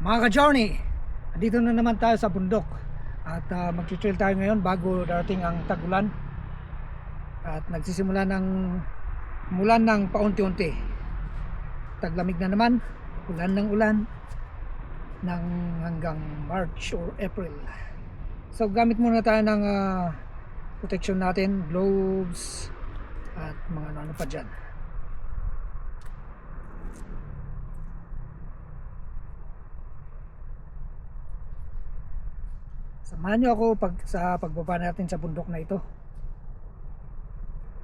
Mga ka-journey, dito na naman tayo sa bundok. At uh, mag-trail tayo ngayon bago darating ang tagulan. At nagsisimula ng mulan ng paunti-unti. Taglamig na naman ulan ng ulan ng hanggang March or April. So gamit muna tayo ng ah, protection natin gloves at mga ano pa dyan Samahan niyo ako pag, sa pagbaba natin sa bundok na ito.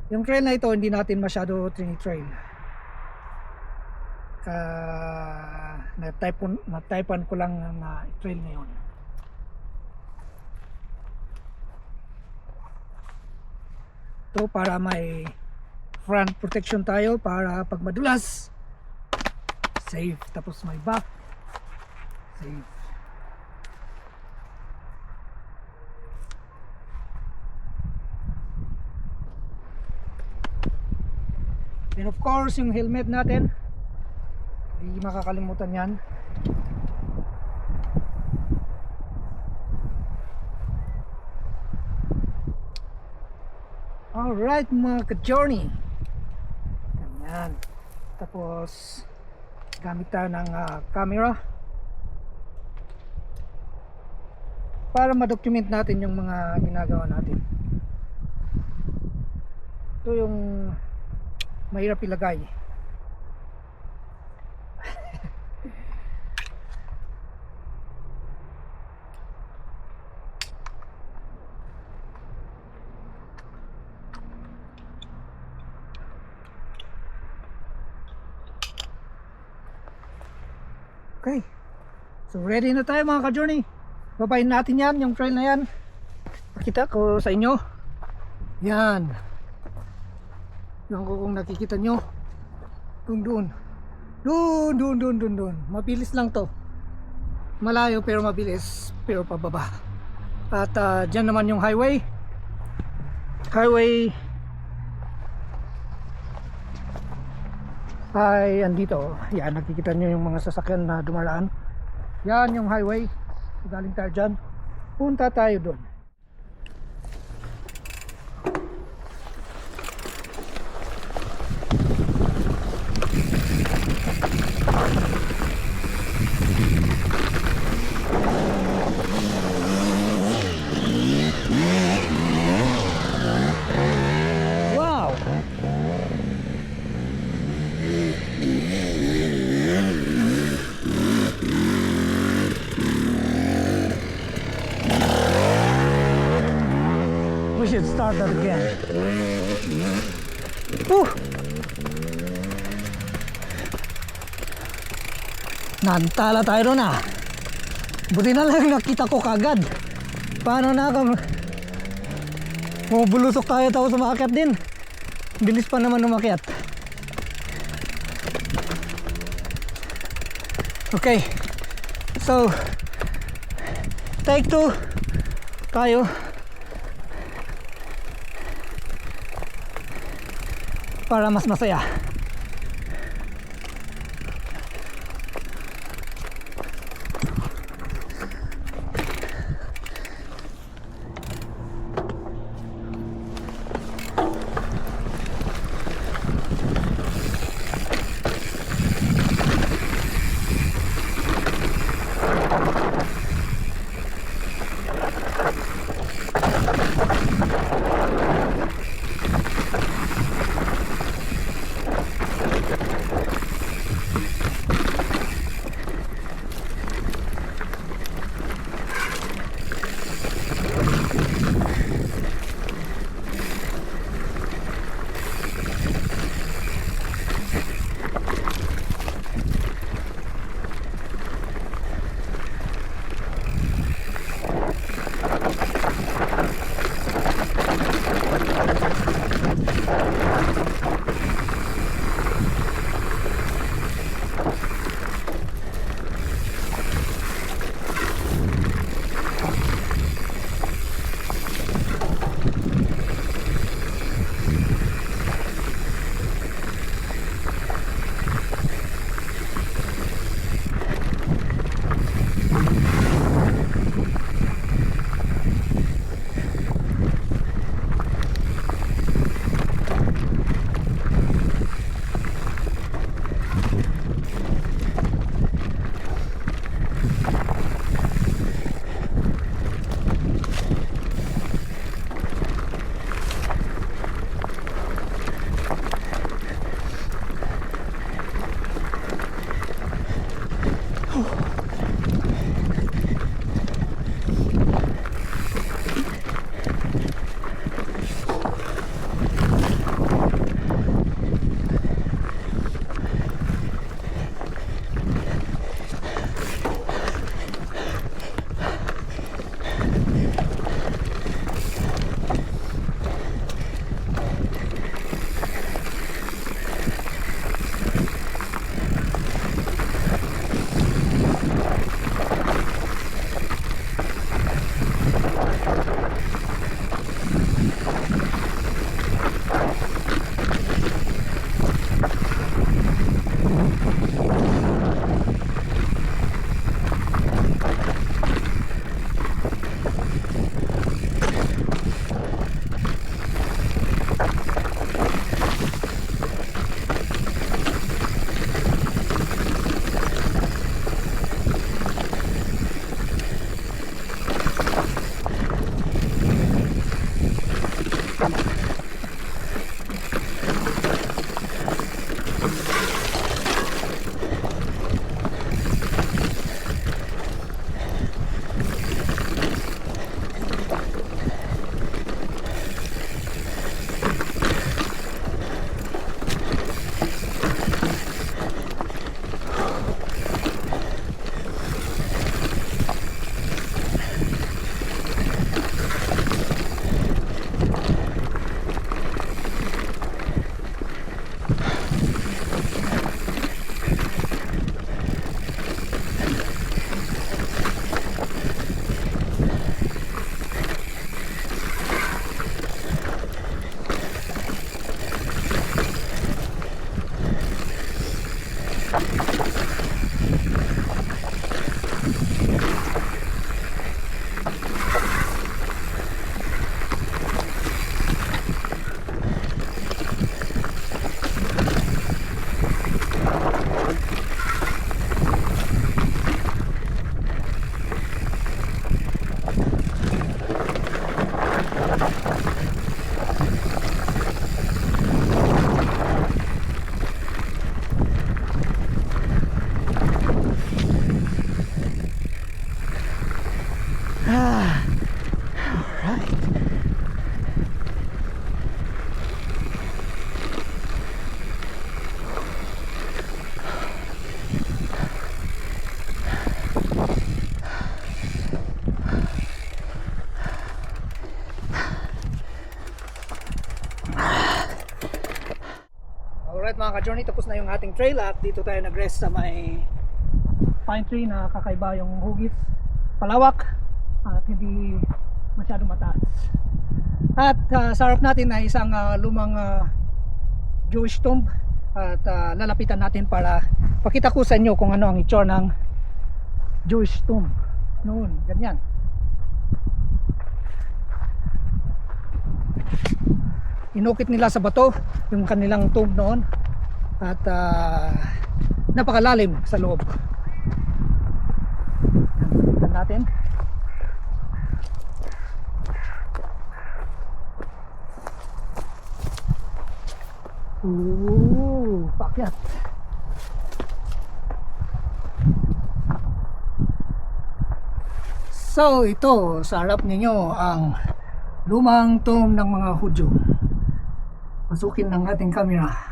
Yung trail na ito, hindi natin masyado trail. Ka na-type na-typean ko lang na trail ngayon. Ito para may front protection tayo para pag madulas safe tapos may back safe And of course, yung helmet natin. Hindi makakalimutan yan. Alright mga ka-journey. Ganyan. Tapos, gamit tayo ng ah, camera. Para ma-document natin yung mga ginagawa natin. Ito yung mahirap ilagay. Okay. So ready na tayo mga ka-journey. Babayin natin yan yung trail na yan. Pakita ko sa inyo. Yan yung kung nakikita nyo. Doon doon. Doon doon doon doon doon. Mabilis lang to. Malayo pero mabilis pero pababa. At uh, dyan naman yung highway. Highway. Ay andito. Yan nakikita nyo yung mga sasakyan na dumaraan. Yan yung highway. Galing tayo dyan. Punta tayo doon should start that again. Whew! Nantala tayo ron ah. Buti na lang nakita ko kagad. Paano na ako? Bulusok tayo tapos umakyat din. Bilis pa naman umakyat. Okay. So, take two tayo. Para mas masaya. Ka-journey, tapos na yung ating trail at dito tayo nag-rest sa may pine tree na kakaiba yung hugis. Palawak at hindi masyado mataas. At ah, sa harap natin ay isang ah, lumang ah, Jewish tomb at ah, lalapitan natin para pakita ko sa inyo kung ano ang itsura ng Jewish tomb noon, ganyan. Inukit nila sa bato yung kanilang tomb noon at ah, napakalalim sa loob. Tingnan natin. Ooh, pakyat. So ito sa harap ninyo ang lumang tomb ng mga Hudyo. Pasukin ng ating camera.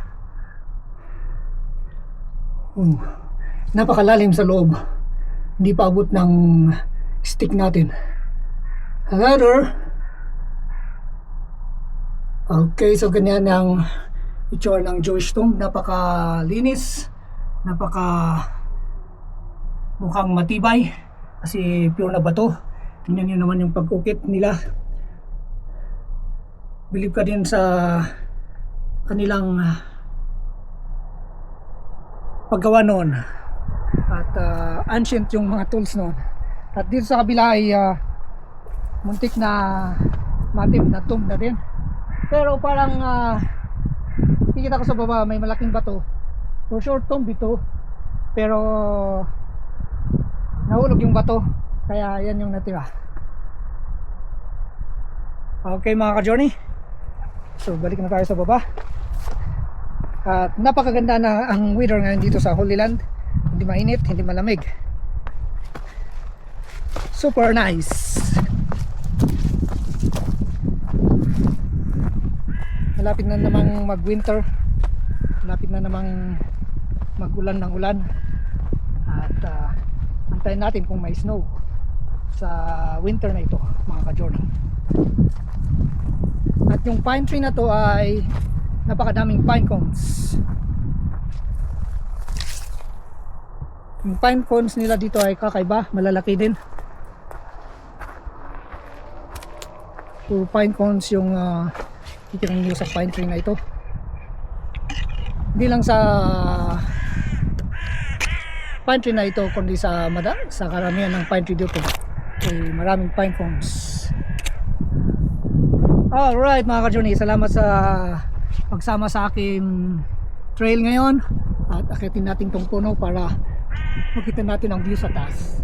Uh, napakalalim sa loob. Hindi pa abot ng stick natin. However, okay, so ganyan ang itsura ng Jewish tomb. Napakalinis, napaka mukhang matibay kasi pure na bato. Tingnan nyo naman yung pag-ukit nila. Believe ka din sa kanilang paggawa noon. At ah, ancient yung mga tools noon. At dito sa kabila ay ah, muntik na matim na tomb na din. Pero parang uh, kikita ko sa baba may malaking bato. For sure tomb ito. Pero nahulog yung bato. Kaya yan yung natira. Okay mga ka-journey. So balik na tayo sa baba. At napakaganda na ang weather ngayon dito sa Holy Land. Hindi mainit, hindi malamig. Super nice. Malapit na namang mag-winter. Malapit na namang mag-ulan ng ulan. At ah, antayin natin kung may snow sa winter na ito, mga ka-journey. At yung pine tree na to ay napakadaming pine cones. Yung pine cones nila dito ay kakaiba, malalaki din. Puro pine cones yung uh, titirang nyo sa pine tree na ito. Hindi lang sa pine tree na ito, kundi sa, mada, sa karamihan ng pine tree dito. Ay maraming pine cones. Alright mga ka-journey, salamat sa pagsama sa akin trail ngayon at akitin natin tong puno para makita natin ang view sa taas.